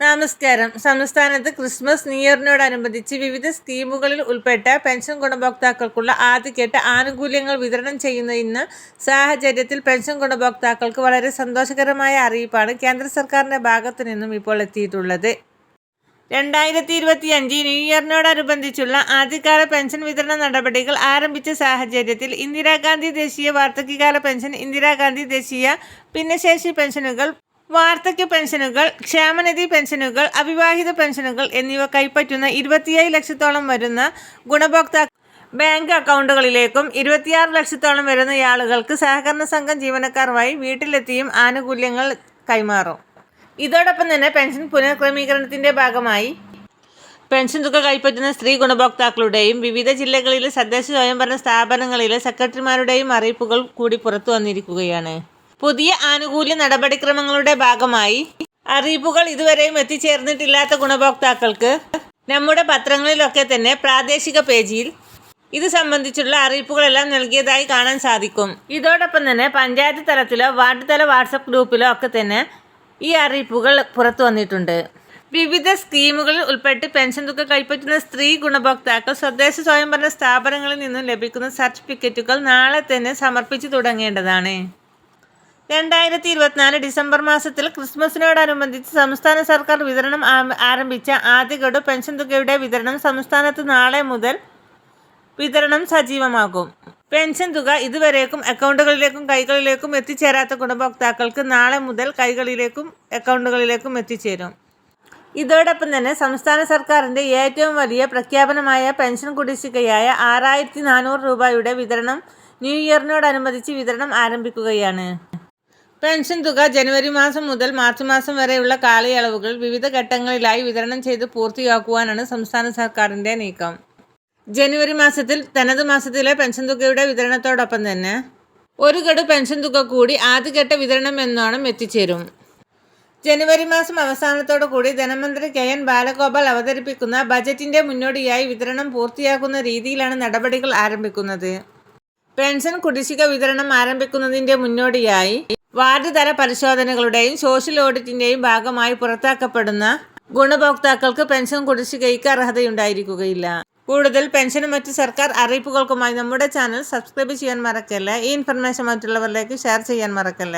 നമസ്കാരം. സംസ്ഥാനത്ത് Christmas new ഇയറിനോടനുബന്ധിച്ച് വിവിധ സ്കീമുകളിൽ ഉൾപ്പെട്ട പെൻഷൻ ഗുണഭോക്താക്കൾക്കുള്ള ആദ്യഘട്ട ആനുകൂല്യങ്ങൾ വിതരണം ചെയ്യുന്ന ഇന്ന് സാഹചര്യത്തിൽ പെൻഷൻ ഗുണഭോക്താക്കൾക്ക് വളരെ സന്തോഷകരമായ അറിയിപ്പാണ് കേന്ദ്ര സർക്കാരിന്റെ ഭാഗത്തു നിന്നും ഇപ്പോൾ എത്തിയിട്ടുള്ളത്. രണ്ടായിരത്തി ഇരുപത്തി അഞ്ച് ന്യൂ ഇയറിനോടനുബന്ധിച്ചുള്ള ആദ്യകാല പെൻഷൻ വിതരണ നടപടികൾ ആരംഭിച്ച സാഹചര്യത്തിൽ ഇന്ദിരാഗാന്ധി ദേശീയ വാർദ്ധക്യകാല പെൻഷൻ ഇന്ദിരാഗാന്ധി ദേശീയ ഭിന്നശേഷി പെൻഷനുകൾ വാർദ്ധക്യ പെൻഷനുകൾ ക്ഷേമനിധി പെൻഷനുകൾ അവിവാഹിത പെൻഷനുകൾ എന്നിവ കൈപ്പറ്റുന്ന ഇരുപത്തിയേഴ് ലക്ഷത്തോളം വരുന്ന ഗുണഭോക്താ ബാങ്ക് അക്കൗണ്ടുകളിലേക്കും ഇരുപത്തിയാറ് ലക്ഷത്തോളം വരുന്ന ആളുകൾക്ക് സഹകരണ സംഘം ജീവനക്കാർ വഴി വീട്ടിലെത്തിയും ആനുകൂല്യങ്ങൾ കൈമാറും. ഇതോടൊപ്പം തന്നെ പെൻഷൻ പുനഃക്രമീകരണത്തിന്റെ ഭാഗമായി പെൻഷൻ തുക കൈപ്പറ്റുന്ന സ്ത്രീ ഗുണഭോക്താക്കളുടെയും വിവിധ ജില്ലകളിലെ തദ്ദേശ സ്വയംഭരണ സ്ഥാപനങ്ങളിലെ സെക്രട്ടറിമാരുടെയും അറിയിപ്പുകൾ കൂടി പുറത്തു വന്നിരിക്കുകയാണ്. പുതിയ ആനുകൂല്യ നടപടിക്രമങ്ങളുടെ ഭാഗമായി അറിയിപ്പുകൾ ഇതുവരെയും എത്തിച്ചേർന്നിട്ടില്ലാത്ത ഗുണഭോക്താക്കൾക്ക് നമ്മുടെ പത്രങ്ങളിലൊക്കെ തന്നെ പ്രാദേശിക പേജിൽ ഇത് സംബന്ധിച്ചുള്ള അറിയിപ്പുകളെല്ലാം നൽകിയതായി കാണാൻ സാധിക്കും. ഇതോടൊപ്പം തന്നെ പഞ്ചായത്ത് തലത്തിലോ വാർഡ് തല വാട്സപ്പ് ഗ്രൂപ്പിലോ ഒക്കെ തന്നെ ഈ അറിയിപ്പുകൾ പുറത്തു വന്നിട്ടുണ്ട്. വിവിധ സ്കീമുകളിൽ ഉൾപ്പെട്ട് പെൻഷൻ തുക കൈപ്പറ്റുന്ന സ്ത്രീ ഗുണഭോക്താക്കൾ സ്വദേശ സ്വയംഭരണ സ്ഥാപനങ്ങളിൽ നിന്നും ലഭിക്കുന്ന സർട്ടിഫിക്കറ്റുകൾ നാളെ തന്നെ സമർപ്പിച്ചു തുടങ്ങേണ്ടതാണ്. രണ്ടായിരത്തി ഇരുപത്തിനാല് ഡിസംബർ മാസത്തിൽ ക്രിസ്മസിനോടനുബന്ധിച്ച് സംസ്ഥാന സർക്കാർ വിതരണം ആരംഭിച്ച ആദ്യ ഗഡു പെൻഷൻ തുകയുടെ വിതരണം സംസ്ഥാനത്ത് നാളെ മുതൽ വിതരണം സജീവമാകും. പെൻഷൻ തുക ഇതുവരേക്കും അക്കൗണ്ടുകളിലേക്കും കൈകളിലേക്കും എത്തിച്ചേരാത്ത ഗുണഭോക്താക്കൾക്ക് നാളെ മുതൽ കൈകളിലേക്കും അക്കൗണ്ടുകളിലേക്കും എത്തിച്ചേരും. ഇതോടൊപ്പം തന്നെ സംസ്ഥാന സർക്കാരിന്റെ ഏറ്റവും വലിയ പ്രഖ്യാപനമായ പെൻഷൻ കുടിശ്ശികയായ ആറായിരത്തി നാനൂറ് രൂപയുടെ വിതരണം ന്യൂ ഇയറിനോടനുബന്ധിച്ച് വിതരണം ആരംഭിക്കുകയാണ്. പെൻഷൻ തുക ജനുവരി മാസം മുതൽ മാർച്ച് മാസം വരെയുള്ള കാലയളവുകൾ വിവിധ ഘട്ടങ്ങളിലായി വിതരണം ചെയ്ത് പൂർത്തിയാക്കുവാനാണ് സംസ്ഥാന സർക്കാരിന്റെ നീക്കം. ജനുവരി മാസത്തിൽ തനത് മാസത്തിലെ പെൻഷൻ തുകയുടെ വിതരണത്തോടൊപ്പം തന്നെ ഒരു ഗഡു പെൻഷൻ തുക കൂടി ആദ്യഘട്ട വിതരണം എന്നോണം എത്തിച്ചേരും. ജനുവരി മാസം അവസാനത്തോടു കൂടി ധനമന്ത്രി കെ എൻ ബാലഗോപാൽ അവതരിപ്പിക്കുന്ന ബജറ്റിന്റെ മുന്നോടിയായി വിതരണം പൂർത്തിയാക്കുന്ന രീതിയിലാണ് നടപടികൾ ആരംഭിക്കുന്നത്. പെൻഷൻ കുടിശ്ശിക വിതരണം ആരംഭിക്കുന്നതിന്റെ മുന്നോടിയായി വാർഡ് തല പരിശോധനകളുടെയും സോഷ്യൽ ഓഡിറ്റിന്റെയും ഭാഗമായി പുറത്താക്കപ്പെടുന്ന ഗുണഭോക്താക്കൾക്ക് പെൻഷൻ കുടിശ്ശികയ്ക്ക് അർഹതയുണ്ടായിരിക്കുകയില്ല. കൂടുതൽ പെൻഷനും മറ്റ് സർക്കാർ അറിയിപ്പുകൾക്കുമായി നമ്മുടെ ചാനൽ സബ്സ്ക്രൈബ് ചെയ്യാൻ മറക്കല്ല? ഈ ഇൻഫർമേഷൻ മറ്റുള്ളവരിലേക്ക് ഷെയർ ചെയ്യാൻ മറക്കല്ല?